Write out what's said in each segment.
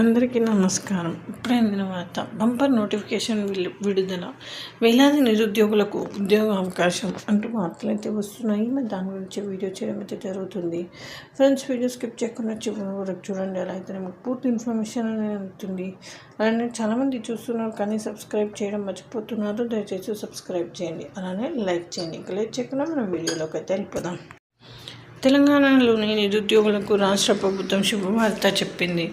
అందరికీ నమస్కారం. ఇప్పుడైన అందిన వార్త బంపర్ నోటిఫికేషన్ విడుదల. వేలాది నిరుద్యోగులకు ఉద్యోగ అవకాశం అంటూ వార్తలు అయితే వస్తున్నాయి. మరి దాని గురించి వీడియో చేయడం అయితే జరుగుతుంది. ఫ్రెండ్స్ వీడియో స్కిప్ చేయకుండా చివరి వరకు చూడండి. అలా అయితే మీకు పూర్తి ఇన్ఫర్మేషన్ అనేది అందుతుంది అలానే చాలామంది చూస్తున్నారు కానీ సబ్స్క్రైబ్ చేయడం మర్చిపోతున్నారు. దయచేసి సబ్స్క్రైబ్ చేయండి. అలానే లైక్ చేయండి. ఇంకా లేట్ చేయకుండా మనం వీడియోలోకి అయితే వెళ్ళిపోదాం. తెలంగాణలోని నిరుద్యోగులకు రాష్ట్ర ప్రభుత్వం శుభవార్త చెప్పింది.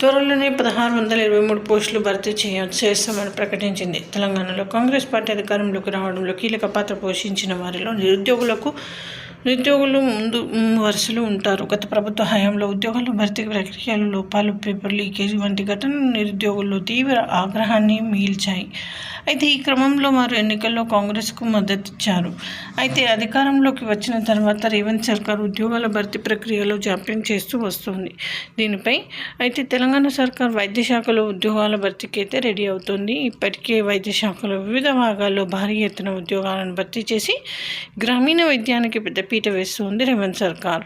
త్వరలోనే పదహారు వందల ఇరవై మూడు పోస్టులు భర్తీ చేయ చేస్తామని ప్రకటించింది. తెలంగాణలో కాంగ్రెస్ పార్టీ అధికారంలోకి రావడంలో కీలక పాత్ర పోషించిన వారిలో నిరుద్యోగులకు నిరుద్యోగులు ముందు వరుసలో ఉంటారు. గత ప్రభుత్వ హయాంలో ఉద్యోగాల భర్తీ ప్రక్రియలు లోపాలు పేపర్ లీకేజ్ వంటి ఘటనలు నిరుద్యోగుల్లో తీవ్ర ఆగ్రహాన్ని మిగిల్చాయి అయితే ఈ క్రమంలో వారు ఎన్నికల్లో కాంగ్రెస్కు మద్దతు ఇచ్చారు అయితే అధికారంలోకి వచ్చిన తర్వాత రేవంత్ సర్కార్ ఉద్యోగాల భర్తీ ప్రక్రియలో జాప్యం చేస్తూ వస్తుంది. దీనిపై అయితే తెలంగాణ సర్కార్ వైద్య శాఖలో ఉద్యోగాల భర్తీకి అయితే రెడీ అవుతుంది. ఇప్పటికే వైద్య శాఖలో వివిధ భాగాల్లో భారీ ఎత్తున ఉద్యోగాలను భర్తీ చేసి గ్రామీణ వైద్యానికి పెద్దపీట వేస్తుంది రేవంత్ సర్కార్.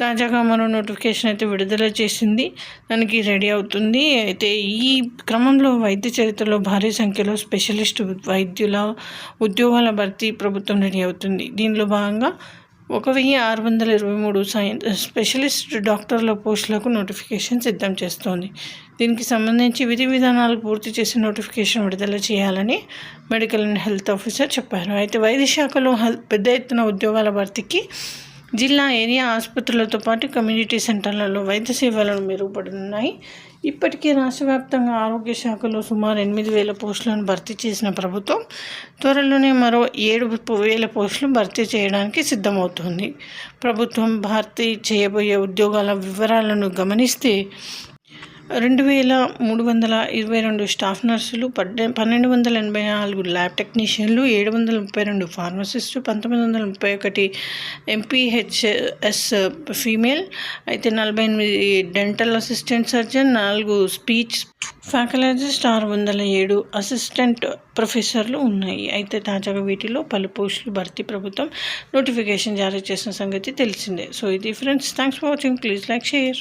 తాజాగా మరో నోటిఫికేషన్ అయితే విడుదల చేసింది. దానికి రెడీ అవుతుంది. అయితే ఈ క్రమంలో వైద్య చరిత్రలో భారీ సంఖ్యలో స్పెషల్ స్పెషలిస్ట్ వైద్యుల ఉద్యోగాల భర్తీ ప్రభుత్వం రెడీ అవుతుంది. దీనిలో భాగంగా ఒక వెయ్యి ఆరు వందల ఇరవై మూడు సైన్స్ స్పెషలిస్ట్ డాక్టర్ల పోస్టులకు నోటిఫికేషన్ సిద్ధం చేస్తోంది. దీనికి సంబంధించి విధి విధానాలు పూర్తి చేసి నోటిఫికేషన్ విడుదల చేయాలని మెడికల్ అండ్ హెల్త్ ఆఫీసర్ చెప్పారు. అయితే వైద్య శాఖలో పెద్ద ఎత్తున ఉద్యోగాల భర్తీకి జిల్లా ఏరియా ఆసుపత్రులతో పాటు కమ్యూనిటీ సెంటర్లలో వైద్య సేవలను మెరుగుపడుతున్నాయి. ఇప్పటికే రాష్ట్ర వ్యాప్తంగా ఆరోగ్య శాఖలో సుమారు ఎనిమిది వేల పోస్టులను భర్తీ చేసిన ప్రభుత్వం త్వరలోనే మరో ఏడు వేల పోస్టులు భర్తీ చేయడానికి సిద్ధమవుతోంది. ప్రభుత్వం భర్తీ చేయబోయే ఉద్యోగాల వివరాలను గమనిస్తే రెండు వేల మూడు వందల ఇరవై రెండు స్టాఫ్ నర్సులు పడ్డే పన్నెండు వందల ఎనభై నాలుగు ల్యాబ్ టెక్నీషియన్లు ఏడు వందల ముప్పై రెండు ఫార్మసిస్టు పంతొమ్మిది వందల ముప్పై ఒకటి ఎంపీహెచ్ఎస్ ఫీమేల్ అయితే నలభై ఎనిమిది డెంటల్ అసిస్టెంట్ సర్జన్ నాలుగు స్పీచ్ ఫ్యాకలజిస్ట్ ఆరు వందల ఏడు అసిస్టెంట్ ప్రొఫెసర్లు ఉన్నాయి. అయితే తాజాగా వీటిలో పలు పోస్టులు భర్తీ ప్రభుత్వం నోటిఫికేషన్ జారీ చేసిన సంగతి తెలిసిందే. సో ఇది friends thanks for watching. Please like share.